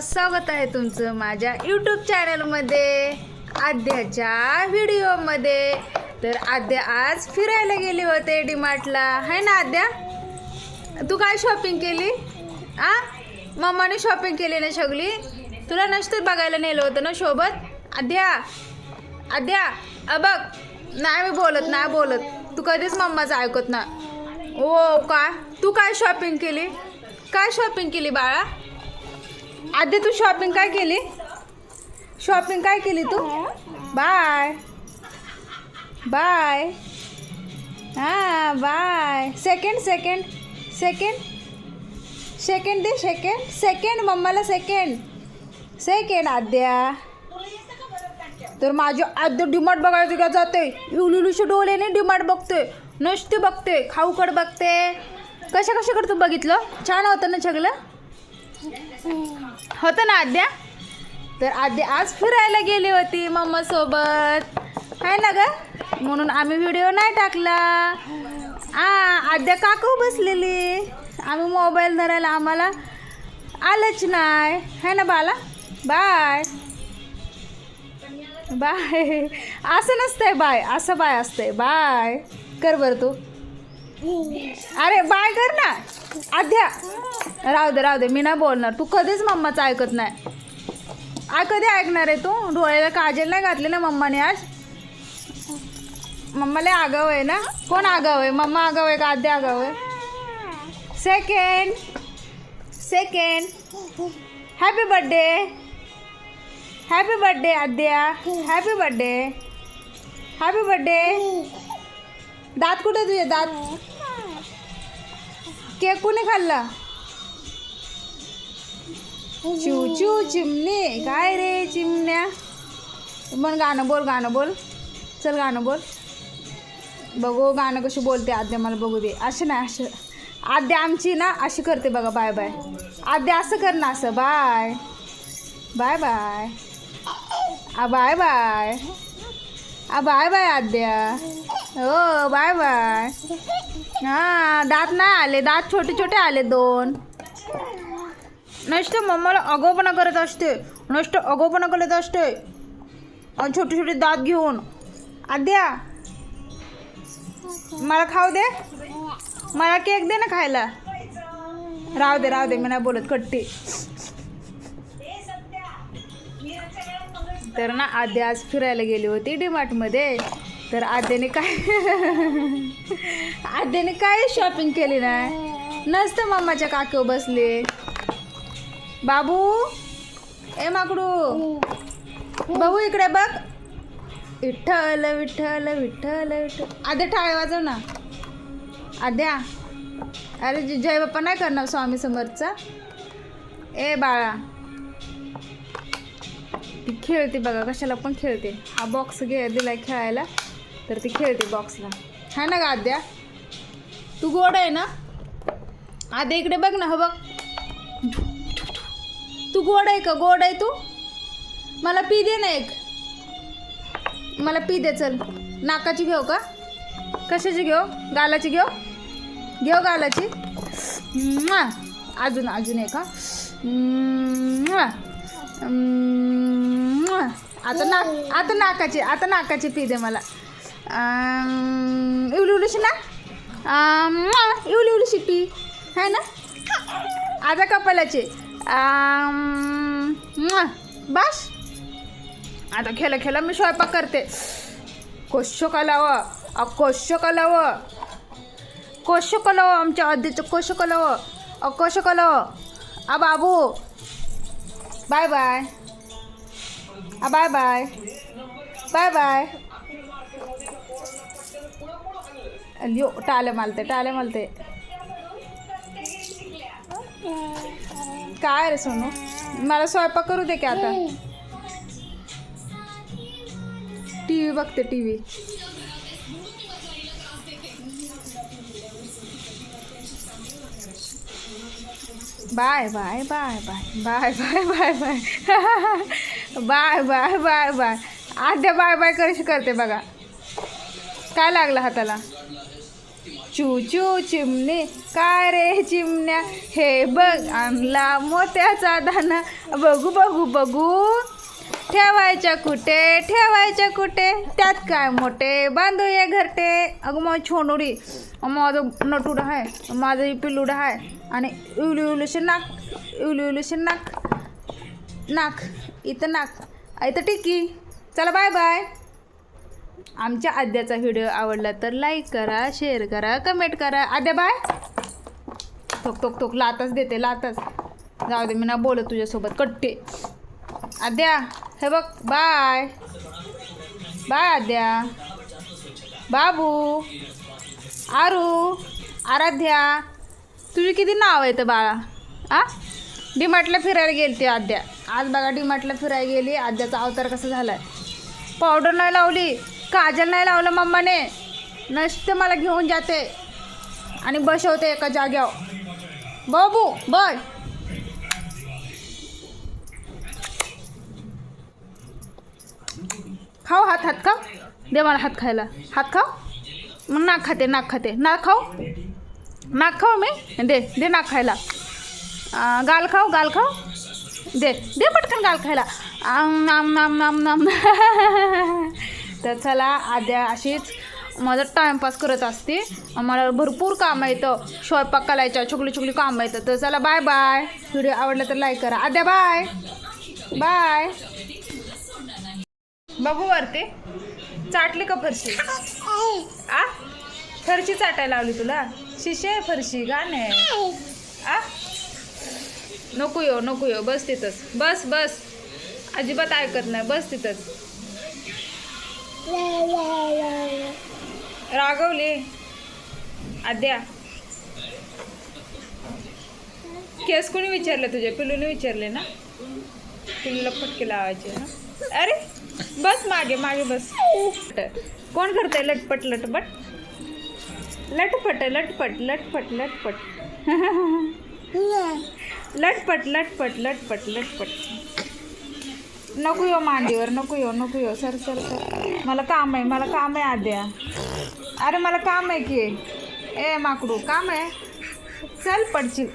स्वागत आहे तुमचं माझ्या यूट्यूब चॅनलमध्ये आद्याच्या व्हिडिओमध्ये. तर आद्या आज फिरायला गेले होते डीमार्टला. आहे ना आद्या? तू काय शॉपिंग केली? आ? मम्माने शॉपिंग केली ना सगळी? तुला नसतं बघायला नेलं होतं ना सोबत? आद्या? आद्या? अ बघ. नाही मी बोलत नाही बोलत. तू कधीच मम्माचं ऐकत ना. ओ काय तू काय शॉपिंग केली? काय शॉपिंग केली बाळा? आधी तू शॉपिंग काय केली? शॉपिंग काय केली तू? बाय बाय हां bye second second second second दे सेकंड सेकंड मम्माला सेकंड सेकंड आद्या. तर माझी आद्या डिमार्ट बघायचं का जाते. इवलुलूशी डोळ्याने डिमार्ट बघते. नुसते बघते खाऊकड बघते. कशा कशाकडे तू बघितलं? छान होतं ना सगळं? होतं ना आद्या? तर आद्या आज फिरायला गेली होती मम्मासोबत आहे ना ग? म्हणून आम्ही व्हिडिओ नाही टाकला. आ आद्या काकू बसलेली. आम्ही मोबाईल धरायला आम्हाला आलंच नाही. है ना बाला? बाय. बाय. असं नसतंय बाय. असं बाय असतंय. बाय. कर बरं तू. अरे बाय कर ना. आद्या राहू दे राहू दे. मी नाही बोलणार. तू कधीच मम्माचं ऐकत नाही. आ कधी ऐकणार आहे तू? डोळ्याला काजल नाही घातली ना मम्माने आज? मम्माला आगाव आहे ना? कोण आगाव आहे? मम्मा आगाव आहे का? आद्या आगाव आहे? Second second happy birthday happy birthday Aadya. Happy birthday happy birthday दात कुठे तुझे? दात? केक कुणी खाल्ला? चिव चिव चिमणी. काय रे चिमण्या? मग गाणं बोल गाणं बोल. चल गाणं बोल. बघू गाणं कशी बोलते आद्या मला बघू दे. असे नाही असं आद्या आमची ना अशी करते बघा बाय बाय. आद्या असं कर ना असं. Bye. Bye bye. Bye bye. आ बाय बाय आद्या. हो बाय बाय. हां दात नाही आले दात छोटे छोटे आले दोन. नुसतं मम्माला अगोपणा करत असते. नुसतं अगोपणा करत असते. आणि छोटे छोटे दात घेऊन. आद्या मला खाऊ दे. मला केक दे ना खायला. राहू दे राहू दे मी नाही बोलत कट्टी. तर ना आद्या आज फिरायला गेली होती डीमार्टमध्ये. तर आद्याने काय आद्याने काय शॉपिंग केली नाही नसतं मम्माच्या काकीवर बसले. बाबू ए माकडू. बाबू इकडे बघ. विठ्ठल विठ्ठल विठ्ठल विठ्ठल. आद्या टाळे वाजव ना. आद्या. अरे जय बाप्पा नाही करणार स्वामी समर्थचा. ए बाळा. ती खेळते बघा कशाला पण खेळते. हा बॉक्स घे दिलाय खेळायला. तर ती खेळते बॉक्सला हा ना ग आद्या? तू गोड आहे ना? आद्या इकडे बघ ना हो बघ. तू गोड आहे का? गोड आहे तू? मला पी दे ना एक. मला पी दे चल. नाकाची घेऊ का? कशाची घेऊ? गालाची घेऊ? घेऊ गालाची? अजून अजून एक हा. आता ना आता नाकाची आता नाकाची पी दे मला. इवली उलूशी ना? इवली उलूशी पी है ना? आता कपालाची. अं, बस. आता खेळ खेळ मी स्वयंपाक करते. कोश्य कलावं अ कोश्य कलावं कोश्य कलावं आमच्या आधीचं कोश्य कलावं अ कोश्य कलावं आ बाबू. Bye bye. Bye bye bye bye Leo टाले मालते टाले मालते. काय रे सोनू? मला स्वयंपाक करू दे की आता. टी व्ही बघते T V bye bye bye bye bye bye bye bye. Bye bye bye bye. Aadya bye bye कशी करते बघा. काय लागलं हाताला? चू चू चिमणी. काय रे चिमण्या? हे बघ आणला मोत्याचा दाना. बघू बघू बघू. ठेवायच्या कुठे? ठेवायच्या कुठे? त्यात काय मोठे बांधूया घरटे? अगं मग छोनुडी माझं नटूड आहे. माझं ही पिल्लूड आहे. आणि इवली इवलूशे नाक. इवली इवलूशे नाक. नाक. इथं नाक. इथं टिकी. चला बाय बाय आमच्या आद्याचा व्हिडिओ आवडला तर लाईक करा शेअर करा कमेंट करा. आद्या बाय थोक थोक थोक लातच देते लातच. जाऊ दे मी ना बोलत तुझ्यासोबत. कट्टे. आद्या हे बघ बाय बाय आद्या. बाबू. आरू. आराध्या. तुझी किती नाव आहे तर बाळा? आ? डीमार्टला फिरायला गेली ते आद्या. आज बघा डीमार्टला फिरायला गेली. आद्याचा अवतार कसा झालाय? पावडर नाही लावली काजल नाही लावलं मम्माने. नसते मला घेऊन जाते. आणि बसवते एका जाग्यावर. बाबू बस खाऊ हात हात खाऊ. दे मला हात खायला. हात खाऊ? मग नाक खाते नाक खाते. नाक खाऊ? नाक खाऊ मी? दे दे नाक खायला. गाल खाऊ गाल खाऊ? दे दे पटकन गाल खायला. आम नाम नाम नाम नाम. तर चला आद्या अशीच माझं टाईमपास करत असते. मला भरपूर कामं येतं. स्वयंपाक करायच्या छोकली छोकली कामं येतं. तर चला बाय बाय व्हिडिओ आवडला तर लाईक करा. आद्या बाय बाय बघू वरते. चाटली का फरशी? आ? फरशी चाटायला लावली तुला? शिशे आहे फरशी गाणे. आ? नको यो नको यो बस तिथंच. बस बस. अजिबात ऐकत नाही. बस तिथंच. रागवली. आद्या. केस कोणी विचारलं तुझे पिलूने विचारले ना? पिलूला फटके लावायचे ना? अरे बस मागे मागे बस. कोण करतंय लटपट लटपट? लटपट लटपट लटपट लटपट. लटपट लटपट लटपट लटपट. नको यो मांडीवर नको यो नको यो. Sir sir sir. मला काम आहे मला काम आहे आद्या. अरे मला काम आहे की. ए माकडू काम आहे. चल पडशील.